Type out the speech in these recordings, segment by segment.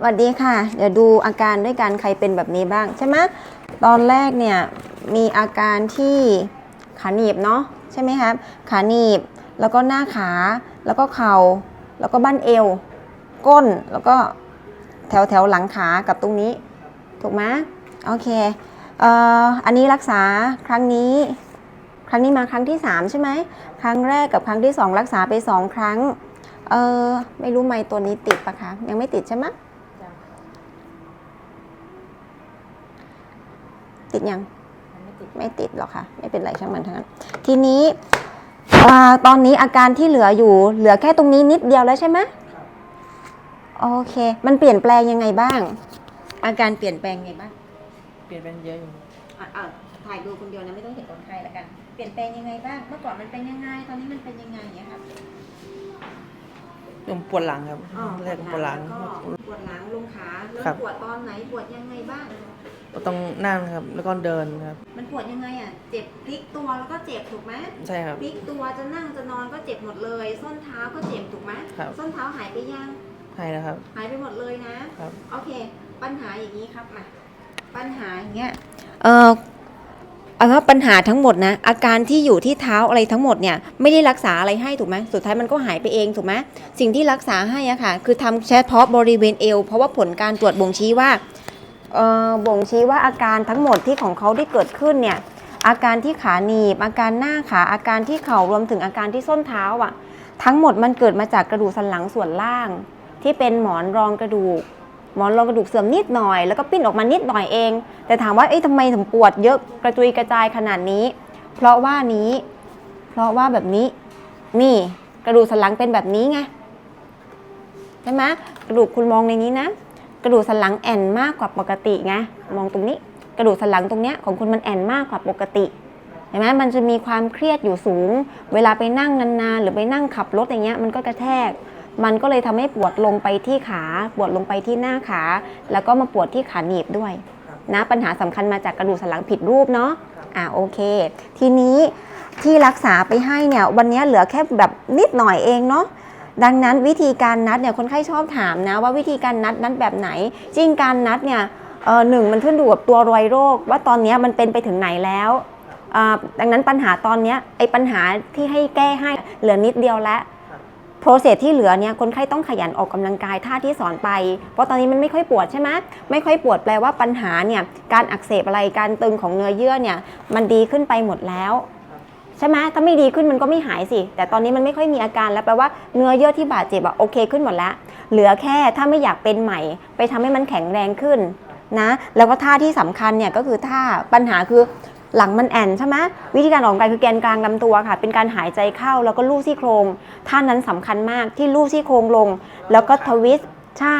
สวัสดีค่ะ เดี๋ยวดูอาการด้วยกันใครเป็นแบบนี้บ้างใช่ไหมตอนแรกเนี่ยมีอาการที่ขาหนีบเนาะใช่ไหมครับ ขาหนีบแล้วก็หน้าขาแล้วก็เข่าแล้วก็บั้นเอว ก้นแล้วก็แถวแถวหลังขากับตรงนี้ ถูกไหมโอเคเอ่ออันนี้รักษาครั้งนี้ ครั้งนี้มาครั้งที่ 3 ใช่ไหมครั้งแรกกับครั้งที่ 2 รักษาไป 2 ครั้งเออไม่รู้ไม่ตัวนี้ติดปะคะยังไม่ติดใช่ไหม ติดยัง ไม่ติดหรอกค่ะ ไม่เป็นไรช่างมันทั้งนั้น ทีนี้อาตอนนี้อาการที่เหลืออยู่ เหลือแค่ตรงนี้นิดเดียวแล้วใช่ไหมโอเค มันเปลี่ยนแปลงยังไงบ้าง อาการเปลี่ยนแปลงยังไงบ้าง เปลี่ยนเป็นเยอะอยู่อะอะถ่ายดูคนเดียวนะไม่ต้องเห็นคนไข้แล้วกัน เปลี่ยนแปลงยังไงบ้าง เมื่อก่อนมันเป็นยังไง ตอนนี้มันเป็นยังไงเนี่ยครับผมปวดหลังครับอ๋อแรกปวดหลังแล้วก็ปวดหลังลงขาเริ่มครับปวดตอนไหน ปวดยังไงบ้าง ต้องนั่งครับ แล้วก็เดินครับ มันปวดยังไงอะ เจ็บพลิกตัวแล้วก็เจ็บถูกไหมใช่ครับ พลิกตัวจะนั่งจะนอนก็เจ็บหมดเลย ส้นเท้าก็เจ็บถูกไหมครับ ส้นเท้าหายไปยังให้นะครับ หายไปหมดเลยนะ ครับ โอเค ปัญหาอย่างนี้ครับมาปัญหาอย่างเงี้ย เออเอาว่าปัญหาทั้งหมดนะ อาการที่อยู่ที่เท้าอะไรทั้งหมดเนี่ยไม่ได้รักษาอะไรให้ถูกไหมสุดท้ายมันก็หายไปเองถูกไหมสิ่งที่รักษาให้อะค่ะ คือทำเฉพาะบริเวณเอวเพราะว่าผลการตรวจบ่งชี้ว่าเอ่อ บ่งชี้ว่าอาการทั้งหมดที่ของเขาที่เกิดขึ้นเนี่ยอาการที่ขาหนีบ อาการหน้าขาอาการที่เข่ารวมถึงอาการที่ส้นเท้าอะทั้งหมดมันเกิดมาจากกระดูกสันหลังส่วนล่าง ที่เป็นหมอนรองกระดูก หมอนรองกระดูกเสื่อมนิดหน่อย แล้วก็ปิ้นออกมานิดหน่อยเอง แต่ถามว่าเอ๊ะทำไมถึงปวดเยอะกระจุยกระจายขนาดนี้ เพราะว่านี้ เพราะว่าแบบนี้ นี่กระดูกสันหลังเป็นแบบนี้ไงใช่ไหมกระดูกคุณมองในนี้นะ ระดูกสันหลังแอนมากกว่าปกติไงมองตรงนี้กระดูกสันหลังตรงเนี้ยของคุณมันแอนมากกว่าปกติเห็นไหมมันจะมีความเครียดอยู่สูง เวลาไปนั่งนานๆ หรือไปนั่งขับรถอย่างเงี้ยมันก็กระแทก มันก็เลยทำให้ปวดลงไปที่ขาปวดลงไปที่หน้าขา แล้วก็มาปวดที่ขาหนีบด้วยนะปัญหาสำคัญมาจากกระดูกสันหลังผิดรูปเนาะอ่าโอเค ทีนี้ที่รักษาไปให้เนี่ยวันนี้เหลือแค่แบบนิดหน่อยเองเนาะ ดังนั้นวิธีการนัดเนี่ยคนไข้ชอบถามนะว่าวิธีการนัดนัดแบบไหน จริงการนัดเนี่ยหนึ่งมันขึ้นอยู่กับตัวรอยโรค ว่าตอนนี้มันเป็นไปถึงไหนแล้วดังนั้นปัญหาตอนนี้ไอ้ปัญหาที่ให้แก้ให้เหลือนิดเดียวแล้วโปรเซสที่เหลือเนี่ยคนไข้ต้องขยันออกกำลังกายท่าที่สอนไป เพราะตอนนี้มันไม่ค่อยปวดใช่ไหมไม่ค่อยปวดแปลว่าปัญหาเนี่ยการอักเสบอะไรการตึงของเนื้อเยื่อเนี่ยมันดีขึ้นไปหมดแล้ว ใช่ไหมถ้าไม่ดีขึ้นมันก็ไม่หายสิ แต่ตอนนี้มันไม่ค่อยมีอาการแล้วแปลว่าเนื้อเยื่อที่บาดเจ็บอะโอเคขึ้นหมดแล้ว เหลือแค่ถ้าไม่อยากเป็นใหม่ ไปทำให้มันแข็งแรงขึ้นนะแล้วก็ท่าที่สำคัญเนี่ยก็คือท่าปัญหาคือหลังมันแอนใช่ไหมวิธีการออกกำลังกายคือแกนกลางลำตัวค่ะ เป็นการหายใจเข้าแล้วก็ลูบซี่โครงท่านั้นสำคัญมากที่ลูบซี่โครงลง แล้วก็ทวิสใช่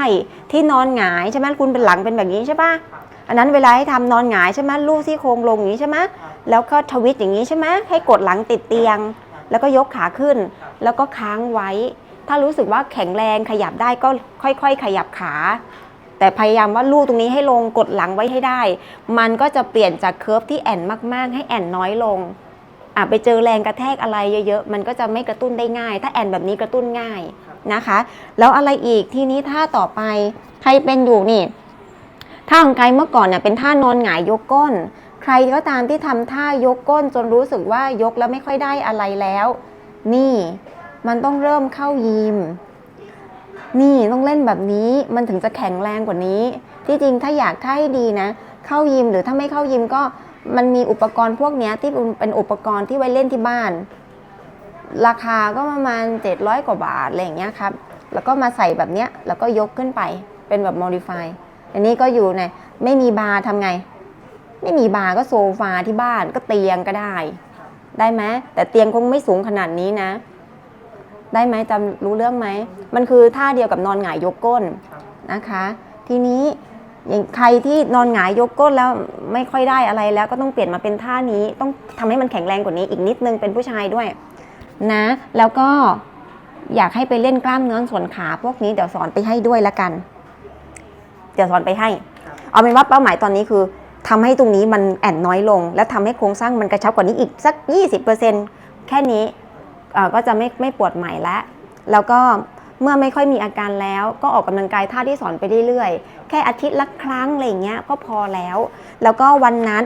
ที่นอนหงายใช่ไหมคุณเป็นหลังเป็นแบบนี้ใช่ปะอันนั้นเวลาให้ทำนอนหงายใช่ไหมลูบซี่โครงลงอย่างนี้ใช่ไหม แล้วก็ทวิตอย่างนี้ใช่ไหมให้กดหลังติดเตียง แล้วก็ยกขาขึ้น แล้วก็ค้างไว้ ถ้ารู้สึกว่าแข็งแรงขยับได้ก็ค่อยๆ ขยับขา แต่พยายามว่าลูกตรงนี้ให้ลงกดหลังไว้ให้ได้ มันก็จะเปลี่ยนจากเคิร์ฟที่แอนมากๆ ให้แอนน้อยลงอะไปเจอแรงกระแทกอะไรเยอะๆ มันก็จะไม่กระตุ้นได้ง่าย ถ้าแอนแบบนี้กระตุ้นง่ายนะคะ แล้วอะไรอีกทีนี้ท่าต่อไปใครเป็นอยู่นี่ท่าของไกเมื่อก่อนเนี่ยเป็นท่านอนหงายยกก้น ใครก็ตามที่ทำท่ายกก้นจนรู้สึกว่ายกแล้วไม่ค่อยได้อะไรแล้ว นี่มันต้องเริ่มเข้ายิม นี่ต้องเล่นแบบนี้มันถึงจะแข็งแรงกว่านี้ ที่จริงถ้าอยากท่าให้ดีนะ เข้ายิมหรือถ้าไม่เข้ายิมก็มันมีอุปกรณ์พวกนี้ที่เป็นอุปกรณ์ที่ไว้เล่นที่บ้าน ราคาก็ประมาณ 700 กว่าบาทอะไรอย่างเงี้ยครับ แล้วก็มาใส่แบบเนี้ยแล้วก็ยกขึ้นไปเป็นแบบ modify อันนี้ก็อยู่ในไม่มีบาร์ทำไง ไม่มีบาร์ก็โซฟาที่บ้านก็เตียงก็ได้ ได้ไหมแต่เตียงคงไม่สูงขนาดนี้นะ ได้ไหมจำรู้เรื่องไหม มันคือท่าเดียวกับนอนหงายยกก้นนะคะ ทีนี้อย่างใครที่นอนหงายยกก้นแล้วไม่ค่อยได้อะไรแล้วก็ต้องเปลี่ยนมาเป็นท่านี้ ต้องทำให้มันแข็งแรงกว่านี้อีกนิดนึงเป็นผู้ชายด้วยนะ แล้วก็อยากให้ไปเล่นกล้ามเนื้อส่วนขาพวกนี้เดี๋ยวสอนไปให้ด้วยละกัน เดี๋ยวสอนไปให้ เอาเป็นว่าเป้าหมายตอนนี้คือ ทำให้ตรงนี้มันแอนน้อยลง แล้วทำให้โครงสร้างมันกระชับกว่านี้อีกสัก 20%แค่นี้ก็จะไม่ไม่ปวดใหม่แล้วแล้วก็เมื่อไม่ค่อยมีอาการแล้วก็ออกกำลังกายท่าที่สอนไปเรื่อยๆ แค่อาทิตย์ละครั้งอะไรเงี้ยก็พอแล้ว แล้วก็วันนัด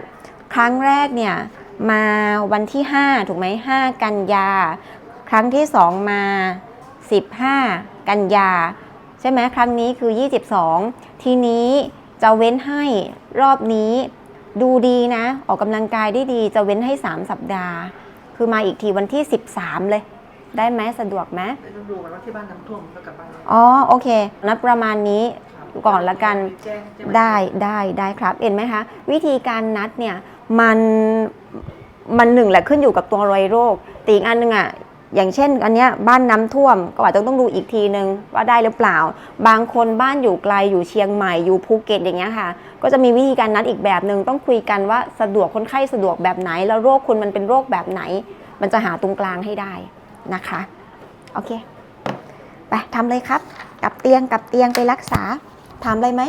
ครั้งแรกเนี่ยมาวันที่ 5 ถูกไหม5กันยา ครั้งที่ 2 มา 15 กันยา ใช่ไหมครั้งนี้คือ 22 ทีนี้ จะเว้นให้รอบนี้ดูดีนะ ออกกำลังกายได้ดี จะเว้นให้ 3 สัปดาห์ คือมาอีกทีวันที่ 13 เลย ได้ไหมสะดวกไหมต้องดูกันว่าที่บ้านน้ำท่วมแล้วกลับบ้านอ๋อโอเค นัดประมาณนี้ก่อนละกันแจ้งแจ้งได้ได้ได้ครับเห็นไหมคะ วิธีการนัดเนี่ยมันมันหนึ่งแหละขึ้นอยู่กับตัวรอยโรคแตีอีกอันหนึงอะ อย่างเช่น อันเนี้ยบ้านน้ำท่วมก็อาจจะต้องดูอีกทีนึงว่าได้หรือเปล่า บางคนบ้านอยู่ไกลอยู่เชียงใหม่อยู่ภูเก็ตอย่างเงี้ยค่ะ ก็จะมีวิธีการนัดอีกแบบหนึ่งต้องคุยกันว่าสะดวกคนไข้สะดวกแบบไหน แล้วโรคคุณมันเป็นโรคแบบไหน มันจะหาตรงกลางให้ได้นะคะโอเคไปทำเลยครับกลับเตียงกลับเตียงไปรักษาถามอะไรไหม